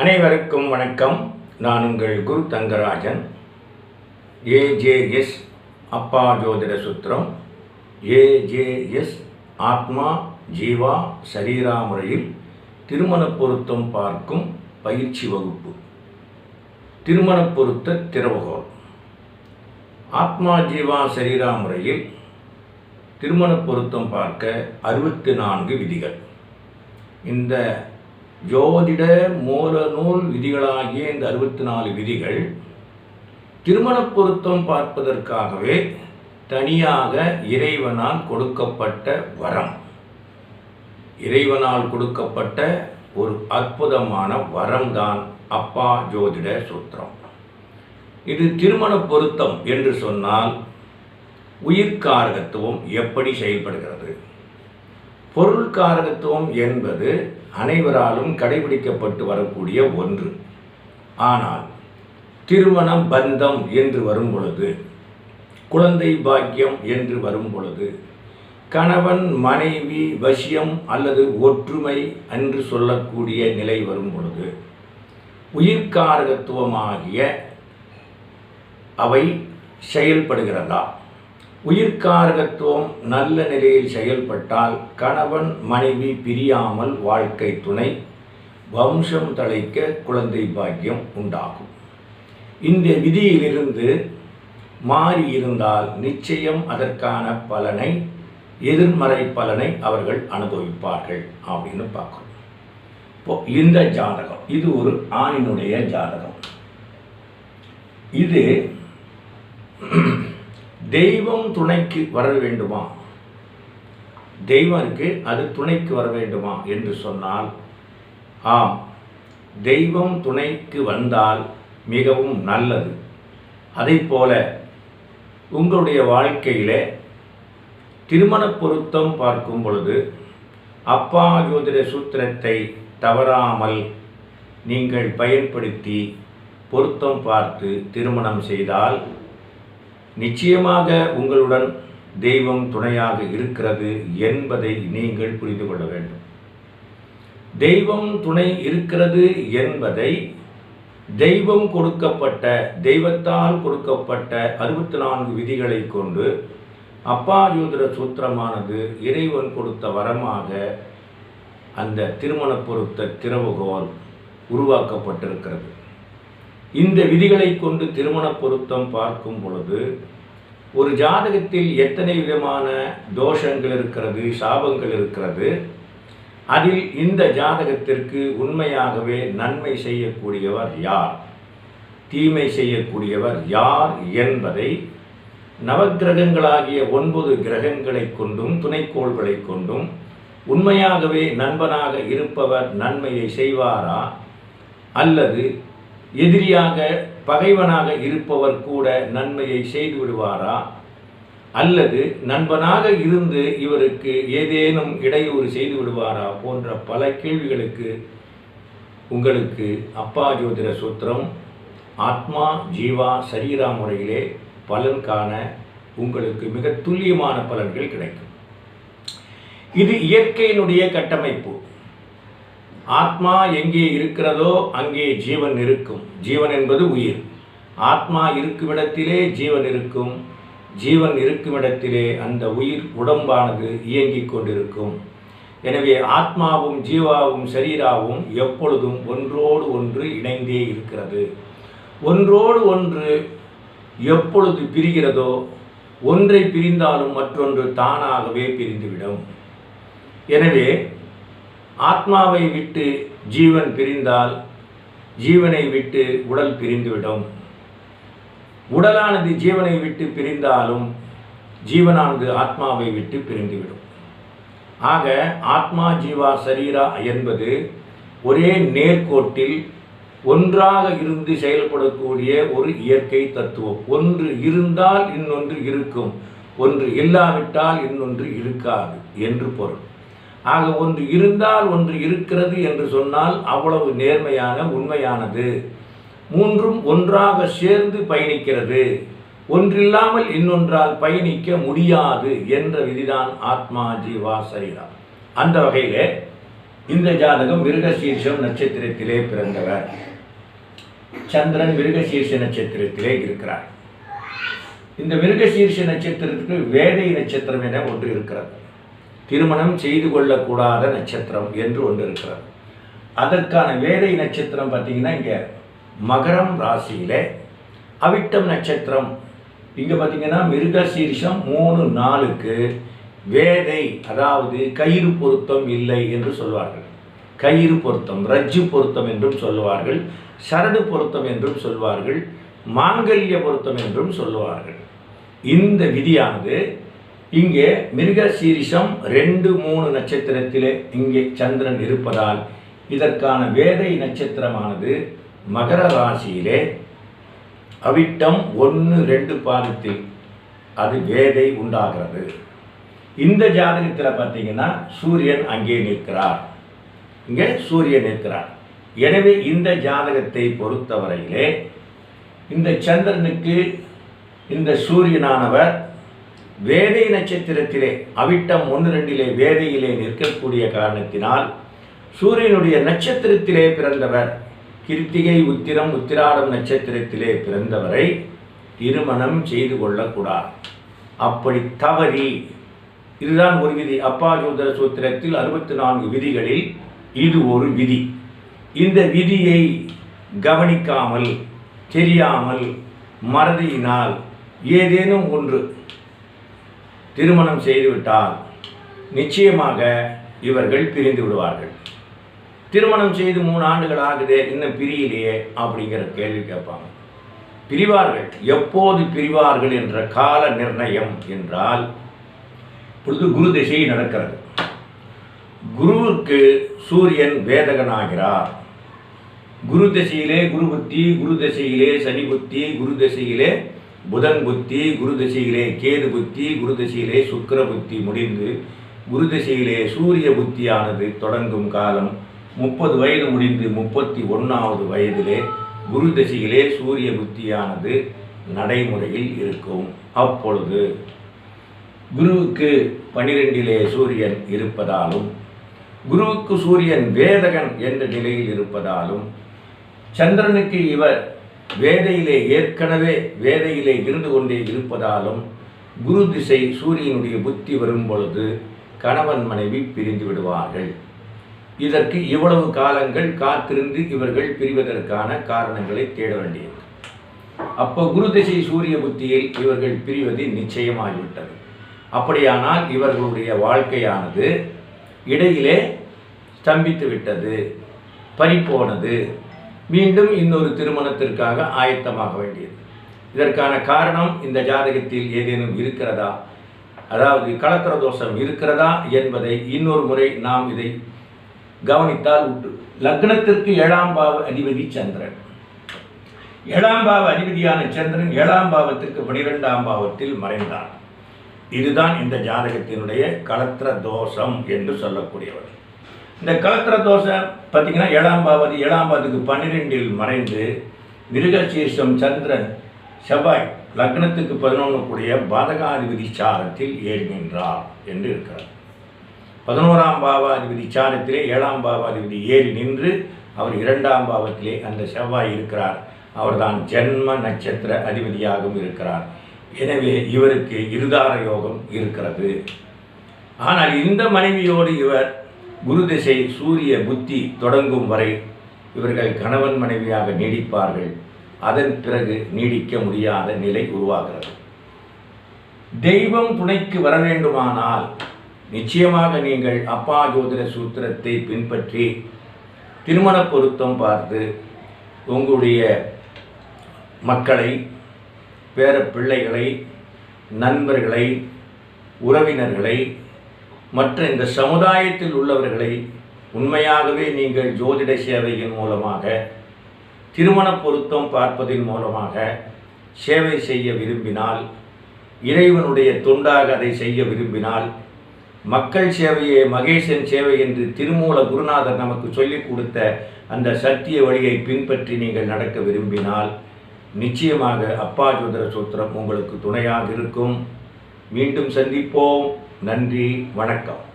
அனைவருக்கும் வணக்கம். நான் உங்கள் குரு தங்கராஜன். ஏஜேஎஸ் அப்பா ஜோதிட சுத்திரம். ஏஜேஎஸ் ஆத்மா ஜீவா சரீரா முறையில் திருமண பொருத்தம் பார்க்கும் பயிற்சி வகுப்பு. திருமண பொருத்த திறவுகோள். ஆத்மா ஜீவா சரீரா முறையில் திருமண பொருத்தம் பார்க்க அறுபத்தி நான்கு விதிகள். இந்த ஜோதிட மூல நூல் விதிகளாகிய இந்த அறுபத்தி நாலு விதிகள் திருமண பொருத்தம் பார்ப்பதற்காகவே தனியாக இறைவனால் கொடுக்கப்பட்ட வரம். இறைவனால் கொடுக்கப்பட்ட ஒரு அற்புதமான வரம்தான் அப்பா ஜோதிட சூத்திரம். இது திருமண பொருத்தம் என்று சொன்னால் உயிர்காரகத்துவம் எப்படி செயல்படுகிறது? பொருள் காரகத்துவம் என்பது அனைவராலும் கடைபிடிக்கப்பட்டு வரக்கூடிய ஒன்று. ஆனால் திருமணம் பந்தம் என்று வரும் பொழுது குழந்தை பாக்கியம் என்று வரும் பொழுது கணவன் மனைவி வசியம் அல்லது ஒற்றுமை என்று சொல்லக்கூடிய நிலை வரும் பொழுது உயிர்காரகத்துவமாகிய அவை செயல்படுகிறதா? உயிர்காரகத்துவம் நல்ல நிலையில் செயல்பட்டால் கணவன் மனைவி பிரியாமல் வாழ்க்கை துணை வம்சம் தழைக்க குழந்தை பாக்கியம் உண்டாகும். இந்த விதியிலிருந்து மாறி இருந்தால் நிச்சயம் அதற்கான பலனை எதிர்மறை பலனை அவர்கள் அனுபவிப்பார்கள் அப்படின்னு பார்க்கணும். இப்போ இந்த ஜாதகம் இது ஒரு ஆணினுடைய ஜாதகம். இது தெய்வம் துணைக்கு வர வேண்டுமா? தெய்வம் இருக்கு அது துணைக்கு வர வேண்டுமா என்று சொன்னால் ஆம். தெய்வம் துணைக்கு வந்தால் மிகவும் நல்லது. அதே போல உங்களுடைய வாழ்க்கையில் திருமண பொருத்தம் பார்க்கும் பொழுது அப்பா ஜோதிட சூத்திரத்தை தவறாமல் நீங்கள் பயன்படுத்தி பொருத்தம் பார்த்து திருமணம் செய்தால் நிச்சயமாக உங்களுடன் தெய்வம் துணையாக இருக்கிறது என்பதை நீங்கள் புரிந்து கொள்ள வேண்டும். தெய்வம் துணை இருக்கிறது என்பதை தெய்வம் கொடுக்கப்பட்ட தெய்வத்தால் கொடுக்கப்பட்ட அறுபத்தி நான்கு விதிகளை கொண்டு அப்பா ஜோதிட சூத்திரமானது இறைவன் கொடுத்த வரமாக அந்த திருமண பொருத்த திறவுகோல் உருவாக்கப்பட்டிருக்கிறது. இந்த விதிகளை கொண்டு திருமண பொருத்தம் பார்க்கும் பொழுது ஒரு ஜாதகத்தில் எத்தனை விதமான தோஷங்கள் இருக்கிறது சாபங்கள் இருக்கிறது அதில் இந்த ஜாதகத்திற்கு உண்மையாகவே நன்மை செய்யக்கூடியவர் யார்? தீமை செய்யக்கூடியவர் யார் என்பதை நவக்கிரகங்களாகிய ஒன்பது கிரகங்களை கொண்டும் துணைக்கோள்களை கொண்டும் உண்மையாகவே நண்பனாக இருப்பவர் நன்மையை செய்வாரா? அல்லது எதிரியாக பகைவனாக இருப்பவர் கூட நன்மையை செய்து விடுவாரா? அல்லது நண்பனாக இருந்து இவருக்கு ஏதேனும் இடையூறு செய்து விடுவாரா? போன்ற பல கேள்விகளுக்கு உங்களுக்கு அப்பா ஜோதிட சூத்திரம் ஆத்மா ஜீவா சரீரா முறையிலே பலன் காண உங்களுக்கு மிக துல்லியமான பலன்கள் கிடைக்கும். இது இயற்கையினுடைய கட்டமைப்பு. ஆத்மா எங்கே இருக்கிறதோ அங்கே ஜீவன் இருக்கும். ஜீவன் என்பது உயிர். ஆத்மா இருக்குமிடத்திலே ஜீவன் இருக்கும். ஜீவன் இருக்குமிடத்திலே அந்த உயிர் உடம்பானது இயங்கிக் கொண்டிருக்கும். எனவே ஆத்மாவும் ஜீவாவும் சரீராவும் எப்பொழுதும் ஒன்றோடு ஒன்று இணைந்தே இருக்கிறது. ஒன்றோடு ஒன்று எப்பொழுது பிரிகிறதோ ஒன்றை பிரிந்தாலும் மற்றொன்று தானாகவே பிரிந்துவிடும். எனவே ஆத்மாவை விட்டு ஜீவன் பிரிந்தால் ஜீவனை விட்டு உடல் பிரிந்துவிடும். உடலானது ஜீவனை விட்டு பிரிந்தாலும் ஜீவனானது ஆத்மாவை விட்டு பிரிந்துவிடும். ஆக ஆத்மா ஜீவா சரீரா என்பது ஒரே நேர்கோட்டில் ஒன்றாக இருந்து செயல்படக்கூடிய ஒரு இயற்கை தத்துவம். ஒன்று இருந்தால் இன்னொன்று இருக்கும். ஒன்று இல்லாவிட்டால் இன்னொன்று இருக்காது என்று பொருள். ஆக ஒன்று இருந்தால் ஒன்று இருக்கிறது என்று சொன்னால் அவ்வளவு நேர்மையான உண்மையானது. மூன்றும் ஒன்றாக சேர்ந்து பயணிக்கிறது. ஒன்றில்லாமல் இன்னொன்றால் பயணிக்க முடியாது என்ற விதிதான் ஆத்மா ஜீவா சரீரம். அந்த வகையிலே இந்த ஜாதகம் மிருகசீர்ஷம் நட்சத்திரத்திலே பிறந்தவர். சந்திரன் மிருகசீர்ஷ நட்சத்திரத்திலே இருக்கிறார். இந்த மிருகசீர்ஷ நட்சத்திரத்துக்கு வேதை நட்சத்திரம் என ஒன்று இருக்கிறது. திருமணம் செய்து கொள்ளக்கூடாத நட்சத்திரம் என்று ஒன்று இருக்கிறது. அதற்கான வேதை நட்சத்திரம் பார்த்தீங்கன்னா இங்கே மகரம் ராசியில் அவிட்டம் நட்சத்திரம். இங்கே பார்த்தீங்கன்னா மிருகசீரிஷம் மூணு நாளுக்கு வேதை அதாவது கயிறு பொருத்தம் இல்லை என்று சொல்வார்கள். கயிறு பொருத்தம் ரஜ்ஜு பொருத்தம் என்றும் சொல்லுவார்கள். சரடு பொருத்தம் என்றும் சொல்வார்கள். மாங்கல்ய பொருத்தம் என்றும் சொல்லுவார்கள். இந்த விதியானது இங்கே மிருக சீரிஷம் ரெண்டு மூணு நட்சத்திரத்திலே இங்கே சந்திரன் இருப்பதால் இதற்கான வேதை நட்சத்திரமானது மகர ராசியிலே. அவிட்டம் ஒன்று ரெண்டு பாதத்தில் அது வேதை உண்டாகிறது. இந்த ஜாதகத்தில் பார்த்தீங்கன்னா சூரியன் அங்கே நிற்கிறார். இங்கே சூரியன் நிற்கிறார். எனவே இந்த ஜாதகத்தை பொறுத்தவரையிலே இந்த சந்திரனுக்கு இந்த சூரியனானவர் வேதை நட்சத்திரத்திலே அவிட்டம் ஒன்று ரெண்டிலே வேதையிலே நிற்கக்கூடிய காரணத்தினால் சூரியனுடைய நட்சத்திரத்திலே பிறந்தவர் கிருத்திகை உத்திரம் உத்திராடம் நட்சத்திரத்திலே பிறந்தவரை திருமணம் செய்து கொள்ளக்கூடாது. அப்படி தவறி இதுதான் ஒரு விதி. அப்பா ஜோதர சூத்திரத்தில் அறுபத்தி நான்கு விதிகளில் இது ஒரு விதி. இந்த விதியை கவனிக்காமல் தெரியாமல் மறதியினால் ஏதேனும் ஒன்று திருமணம் செய்துவிட்டால் நிச்சயமாக இவர்கள் பிரிந்து விடுவார்கள். திருமணம் செய்து மூணு ஆண்டுகள் ஆகுதே இன்னும் பிரியலையே அப்படிங்கிற கேள்வி கேட்பாங்க. பிரிவார்கள் எப்போது பிரிவார்கள் என்ற கால நிர்ணயம் என்றால் இப்பொழுது குரு திசை நடக்கிறது. குருவுக்கு சூரியன் வேதகனாகிறார். குரு திசையிலே குரு புத்தி குரு திசையிலே சனி புத்தி குரு திசையிலே புதன் புத்தி குரு திசையிலே கேது புத்தி குரு திசையிலே சுக்கிர புத்தி முடிந்து குரு திசையிலே சூரிய புத்தியானது தொடங்கும் காலம் முப்பது வயது முடிந்து முப்பத்தி ஒன்றாவது வயதிலே குரு திசையிலே சூரிய புத்தியானது நடைமுறையில் இருக்கும். அப்பொழுது குருவுக்கு பனிரெண்டிலே சூரியன் இருப்பதாலும் குருவுக்கு சூரியன் வேதகன் என்ற நிலையில் இருப்பதாலும் சந்திரனுக்கு இவர் வேதையிலே ஏற்கனவே வேதையிலே இருந்து கொண்டே இருப்பதாலும் குரு திசை சூரியனுடைய புத்தி வரும் பொழுது கணவன் மனைவி பிரிந்து விடுவார்கள். இதற்கு இவ்வளவு காலங்கள் காத்திருந்து இவர்கள் பிரிவதற்கான காரணங்களை தேட வேண்டியது. அப்போ குரு திசை சூரிய புத்தியில் இவர்கள் பிரிவது நிச்சயமாகிவிட்டது. அப்படியானால் இவர்களுடைய வாழ்க்கையானது இடையிலே ஸ்தம்பித்து விட்டது பறிப்போனது மீண்டும் இன்னொரு திருமணத்திற்காக ஆயத்தமாக வேண்டியது. இதற்கான காரணம் இந்த ஜாதகத்தில் ஏதேனும் இருக்கிறதா? அதாவது கலத்திர தோஷம் இருக்கிறதா என்பதை இன்னொரு முறை நாம் இதை கவனித்தால் உண்டு. லக்னத்திற்கு ஏழாம் பாவ அதிபதி சந்திரன். ஏழாம் பாவ அதிபதியான சந்திரன் ஏழாம் பாவத்திற்கு பனிரெண்டாம் பாவத்தில் மறைந்தார். இதுதான் இந்த ஜாதகத்தினுடைய கலத்திர தோஷம் என்று சொல்லக்கூடியவர் இந்த கலத்திர தோஷம் பார்த்தீங்கன்னா ஏழாம் பாவதி ஏழாம் பாவத்துக்கு பன்னிரெண்டில் மறைந்து மிருகசீர்ஷம் சந்திரன் செவ்வாய் லக்னத்துக்கு பதினொன்று கூடிய பாதகாதிபதி சாரத்தில் ஏறுகின்றார் என்று இருக்கிறார் பதினோராம் பாவாதிபதி சாரத்திலே ஏழாம் பாவாதிபதி ஏறி நின்று அவர் இரண்டாம் பாவத்திலே அந்த செவ்வாய் இருக்கிறார். அவர்தான் ஜென்ம நட்சத்திர அதிபதியாகவும் இருக்கிறார். எனவே இவருக்கு இருதார யோகம் இருக்கிறது. ஆனால் இந்த மனைவியோடு இவர் குரு திசை சூரிய புத்தி தொடங்கும் வரை இவர்கள் கணவன் மனைவியாக நீடிப்பார்கள். அதன் பிறகு நீடிக்க முடியாத நிலை உருவாகிறது. தெய்வம் துணைக்கு வர வேண்டுமானால் நிச்சயமாக நீங்கள் அப்பா ஜோதிட சூத்திரத்தை பின்பற்றி திருமண பொருத்தம் பார்த்து உங்களுடைய மக்களை பேர பிள்ளைகளை நண்பர்களை உறவினர்களை மற்ற இந்த சமுதாயத்தில் உள்ளவர்களை உண்மையாகவே நீங்கள் ஜோதிட சேவையின் மூலமாக திருமண பொருத்தம் பார்ப்பதின் மூலமாக சேவை செய்ய விரும்பினால் இறைவனுடைய தொண்டாக அதை செய்ய விரும்பினால் மக்கள் சேவையே மகேசன் சேவை என்று திருமூல குருநாதர் நமக்கு சொல்லிக் கொடுத்த அந்த சத்திய வழியை பின்பற்றி நீங்கள் நடக்க விரும்பினால் நிச்சயமாக அப்பா ஜோதர சூத்திரம் உங்களுக்கு துணையாக இருக்கும். மீண்டும் சந்திப்போம். நன்றி வணக்கம்.